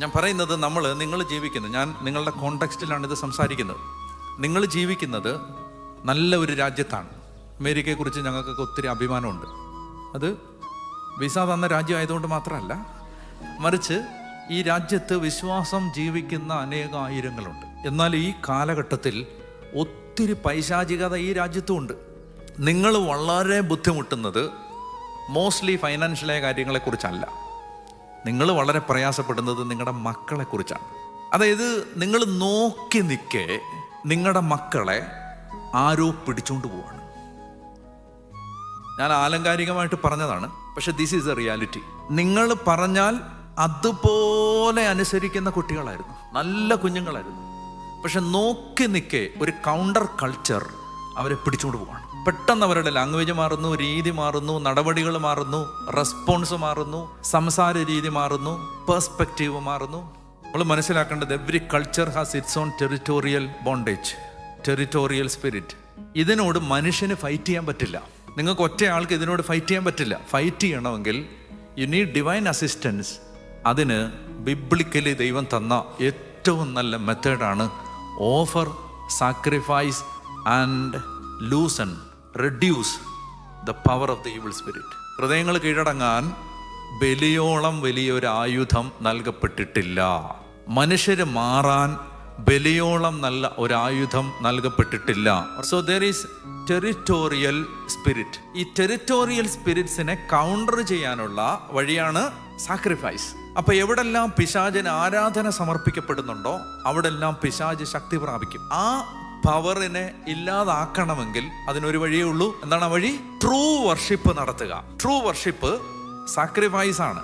ഞാൻ പറയുന്നത് നമ്മൾ നിങ്ങൾ ജീവിക്കുന്നത് ഞാൻ നിങ്ങളുടെ കോണ്ടക്സ്റ്റിലാണ് ഇത് സംസാരിക്കുന്നത്. നിങ്ങൾ ജീവിക്കുന്നത് നല്ല ഒരു രാജ്യത്താണ്. അമേരിക്കയെക്കുറിച്ച് ഞങ്ങൾക്കൊക്കെ ഒത്തിരി അഭിമാനമുണ്ട്. അത് വിസ തന്ന രാജ്യമായതുകൊണ്ട് മാത്രമല്ല മറിച്ച് ഈ രാജ്യത്ത് വിശ്വാസം ജീവിക്കുന്ന അനേക ആയിരങ്ങളുണ്ട് എന്നാൽ ഈ കാലഘട്ടത്തിൽ ഒത്തിരി പൈശാചികത ഈ രാജ്യത്തുമുണ്ട് നിങ്ങൾ വളരെ ബുദ്ധിമുട്ടുന്നത് മോസ്റ്റ്ലി ഫൈനാൻഷ്യലായ കാര്യങ്ങളെക്കുറിച്ചല്ല. നിങ്ങൾ വളരെ പ്രയാസപ്പെടുന്നത് നിങ്ങളുടെ മക്കളെക്കുറിച്ചാണ്. അതായത് നിങ്ങൾ നോക്കി നിൽക്കെ നിങ്ങളുടെ മക്കളെ ആരോ പിടിച്ചുകൊണ്ട് പോവാണ്. ഞാൻ ആലങ്കാരികമായിട്ട് പറഞ്ഞതാണ് പക്ഷെ ദിസ് ഈസ് എ റിയാലിറ്റി നിങ്ങൾ പറഞ്ഞാൽ അതുപോലെ അനുസരിക്കുന്ന കുട്ടികളായിരുന്നു നല്ല കുഞ്ഞുങ്ങളായിരുന്നു. പക്ഷെ നോക്കി നിൽക്കെ ഒരു കൗണ്ടർ കൾച്ചർ അവരെ പിടിച്ചുകൊണ്ട് പോവാണ്. പെട്ടെന്ന് അവരുടെ ലാംഗ്വേജ് മാറുന്നു രീതി മാറുന്നു നടപടികൾ മാറുന്നു റെസ്പോൺസ് മാറുന്നു സംസാര രീതി മാറുന്നു പേഴ്സ്പെക്റ്റീവ് മാറുന്നു. നമ്മൾ മനസ്സിലാക്കേണ്ടത് every culture has its own territorial bondage territorial spirit ഇതിനോട് മനുഷ്യന് ഫൈറ്റ് ചെയ്യാൻ പറ്റില്ല. നിങ്ങൾക്ക് ഒറ്റയാൾക്ക് ഇതിനോട് ഫൈറ്റ് ചെയ്യാൻ പറ്റില്ല. ഫൈറ്റ് ചെയ്യണമെങ്കിൽ യു നീഡ് ഡിവൈൻ അസിസ്റ്റൻസ് അതിന് ബിബ്ലിക്കലി ദൈവം തന്ന ഏറ്റവും നല്ല മെത്തേഡാണ് offer sacrifice and loosen reduce the power of the evil spirit ഹൃദയങ്ങൾ കീഴടങ്ങാൻ ബലിയോളം വലിയൊരു ആയുധം നൽകപ്പെട്ടിട്ടില്ല. മനുഷ്യർ മാറാൻ ബലിയോളം നല്ല ഒരു ആയുധം നൽകപ്പെട്ടിട്ടില്ല. So there is territorial spirit ഈ ടെറിറ്റോറിയൽ സ്പിരിറ്റ്സിനെ കൗണ്ടർ ചെയ്യാനുള്ള വഴിയാണ് സാക്രിഫൈസ് അപ്പൊ എവിടെല്ലാം പിശാചിന് ആരാധന സമർപ്പിക്കപ്പെടുന്നുണ്ടോ അവിടെല്ലാം പിശാജ് ശക്തി പ്രാപിക്കും. ആ പവറിനെ ഇല്ലാതാക്കണമെങ്കിൽ അതിനൊരു വഴിയേ ഉള്ളൂ. എന്താണ് ആ വഴി? ട്രൂ വർഷിപ്പ് നടത്തുക. ട്രൂ വർഷിപ്പ് സാക്രിഫൈസ് ആണ്.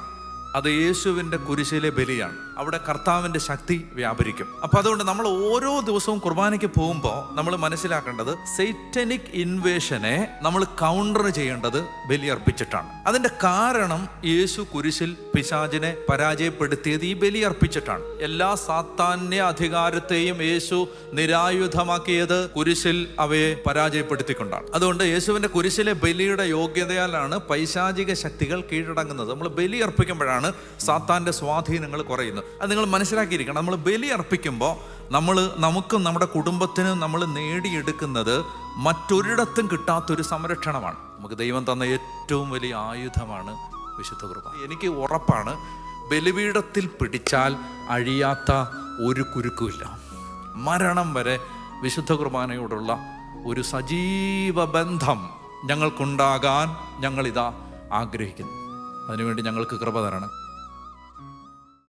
അത് യേശുവിന്റെ കുരിശിലെ ബലിയാണ്. അവിടെ കർത്താവിന്റെ ശക്തി വ്യാപരിക്കും. അപ്പോൾ അതുകൊണ്ട് നമ്മൾ ഓരോ ദിവസവും കുർബാനയ്ക്ക് പോകുമ്പോൾ നമ്മൾ മനസ്സിലാക്കേണ്ടത് സൈറ്റനിക് ഇൻവേഷനെ നമ്മൾ കൗണ്ടർ ചെയ്യേണ്ടത് ബലി അർപ്പിച്ചിട്ടാണ് അതിന്റെ കാരണം യേശു കുരിശിൽ പിശാചിനെ പരാജയപ്പെടുത്തിയത് ഈ ബലി അർപ്പിച്ചിട്ടാണ് എല്ലാ സാത്താന്യ അധികാരത്തെയും യേശു നിരായുധമാക്കിയത് കുരിശിൽ അവയെ പരാജയപ്പെടുത്തിക്കൊണ്ടാണ്. അതുകൊണ്ട് യേശുവിന്റെ കുരിശിലെ ബലിയുടെ യോഗ്യതയാലാണ് പൈശാചിക ശക്തികൾ കീഴടങ്ങുന്നത്. നമ്മൾ ബലി അർപ്പിക്കുമ്പോഴാണ് സാത്താന്റെ സ്വാധീനങ്ങൾ കുറയുന്നത്. അത് നിങ്ങൾ മനസ്സിലാക്കിയിരിക്കണം. നമ്മൾ ബലി അർപ്പിക്കുമ്പോൾ നമ്മൾ നമുക്കും നമ്മുടെ കുടുംബത്തിനും നമ്മൾ നേടിയെടുക്കുന്നത് മറ്റൊരിടത്തും കിട്ടാത്തൊരു സംരക്ഷണമാണ്. നമുക്ക് ദൈവം തന്ന ഏറ്റവും വലിയ ആയുധമാണ് വിശുദ്ധ കൃപ എനിക്ക് ഉറപ്പാണ് ബലിപീഠത്തിൽ പിടിച്ചാൽ അഴിയാത്ത ഒരു കുരുക്കുമില്ല മരണം വരെ വിശുദ്ധ കുർബാനയോടുള്ള ഒരു സജീവ ബന്ധം ഞങ്ങൾക്കുണ്ടാകാൻ ഞങ്ങളിതാ ആഗ്രഹിക്കുന്നു. അതിനുവേണ്ടി ഞങ്ങൾക്ക് കൃപ തരണം.